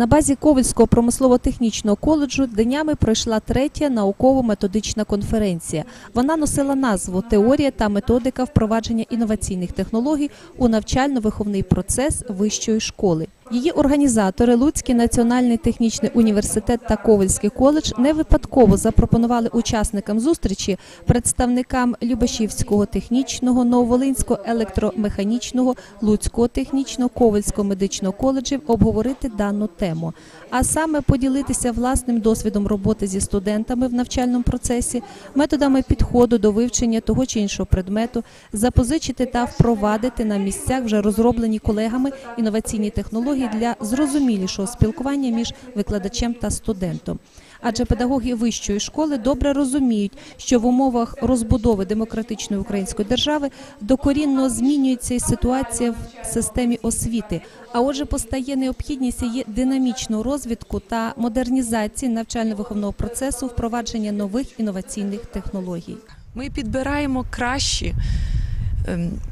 На базі Ковельського промислово-технічного коледжу днями пройшла третя науково-методична конференція. Вона носила назву Теорія та методика впровадження інноваційних технологій у навчально-виховний процес вищої школи. Її організатори Луцький національний технічний університет та Ковельський коледж не випадково запропонували учасникам зустрічі представникам Любашівського технічного, Нововолинського електромеханічного, Луцького технічного, Ковельського медичного коледжів обговорити дану тему, а саме поділитися власним досвідом роботи зі студентами в навчальному процесі, методами підходу до вивчення того чи іншого предмету, запозичити та впровадити на місцях вже розроблені колегами інноваційні технології для зрозумілішого спілкування між викладачем та студентом. Адже педагоги вищої школи добре розуміють, що в умовах розбудови демократичної української держави докорінно змінюється ситуація в системі освіти. А отже, постає необхідність її динамічного розвитку та модернізації навчально-виховного процесу впровадження нових інноваційних технологій. Ми підбираємо кращі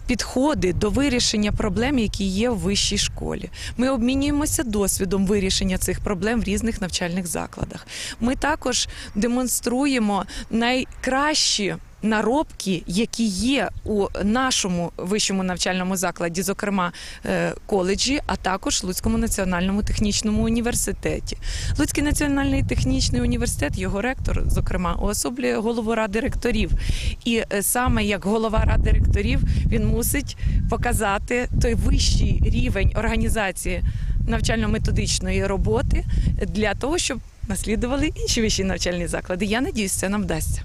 підходи до вирішення проблем, які є в вищій школі. Ми обмінюємося досвідом вирішення цих проблем в різних навчальних закладах. Ми також демонструємо найкращі. Наробки, які є у нашому вищому навчальному закладі, зокрема е, коледжі, а також Луцькому національному технічному університеті. Луцький національний технічний університет, його ректор, зокрема, уособлює голову ради ректорів. І е, саме як голова ради ректорів він мусить показати той вищий рівень організації навчально-методичної роботи для того, щоб наслідували інші вищі навчальні заклади. Я надіюсь, це нам вдасться.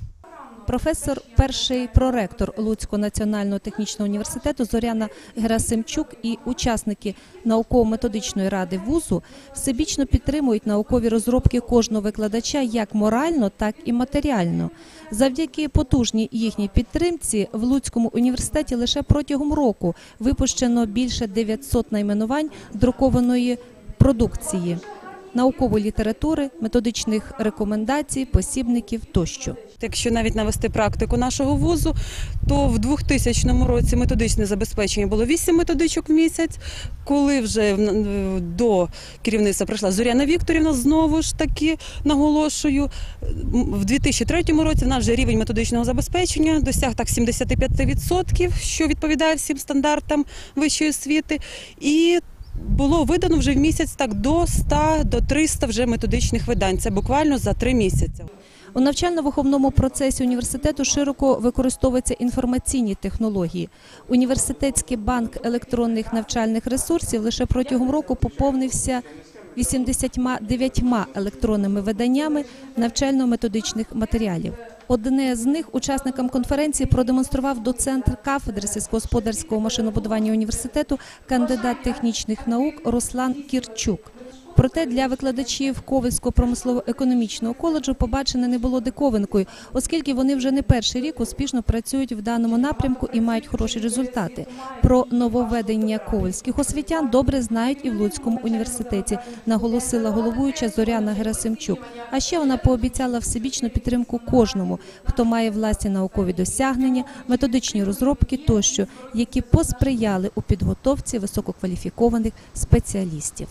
Професор, перший проректор Луцького національного технічного університету Зоряна Герасимчук і учасники науково-методичної ради вузу всебічно підтримують наукові розробки кожного викладача як морально, так і матеріально. Завдяки потужній їхній підтримці в Луцькому університеті лише протягом року випущено більше 900 найменувань друкованої продукції. Наукової літератури, методичних рекомендацій, посібників тощо. Якщо навіть навести практику нашого вузу, то в 2000 році методичне забезпечення було 8 методичок в місяць. Коли вже до керівництва прийшла Зоряна Вікторівна, знову ж таки наголошую, в 2003 році в нас вже рівень методичного забезпечення досяг так 75%, що відповідає всім стандартам вищої освіти. І було видано вже в місяць так до 100, до 300 вже методичних видань. Це буквально за три місяці. У навчально-виховному процесі університету широко використовуються інформаційні технології. Університетський банк електронних навчальних ресурсів лише протягом року поповнився 89 електронними виданнями навчально-методичних матеріалів. Одне з них учасникам конференції продемонстрував доцент кафедри сільськогосподарського машинобудування університету, кандидат технічних наук Руслан Кірчук. Проте для викладачів Ковельського промислово-економічного коледжу побачене не було диковинкою, оскільки вони вже не перший рік успішно працюють в даному напрямку і мають хороші результати. Про нововведення ковельських освітян добре знають і в Луцькому університеті, наголосила головуюча Зоряна Герасимчук. А ще вона пообіцяла всебічну підтримку кожному, хто має власні наукові досягнення, методичні розробки тощо, які посприяли у підготовці висококваліфікованих спеціалістів.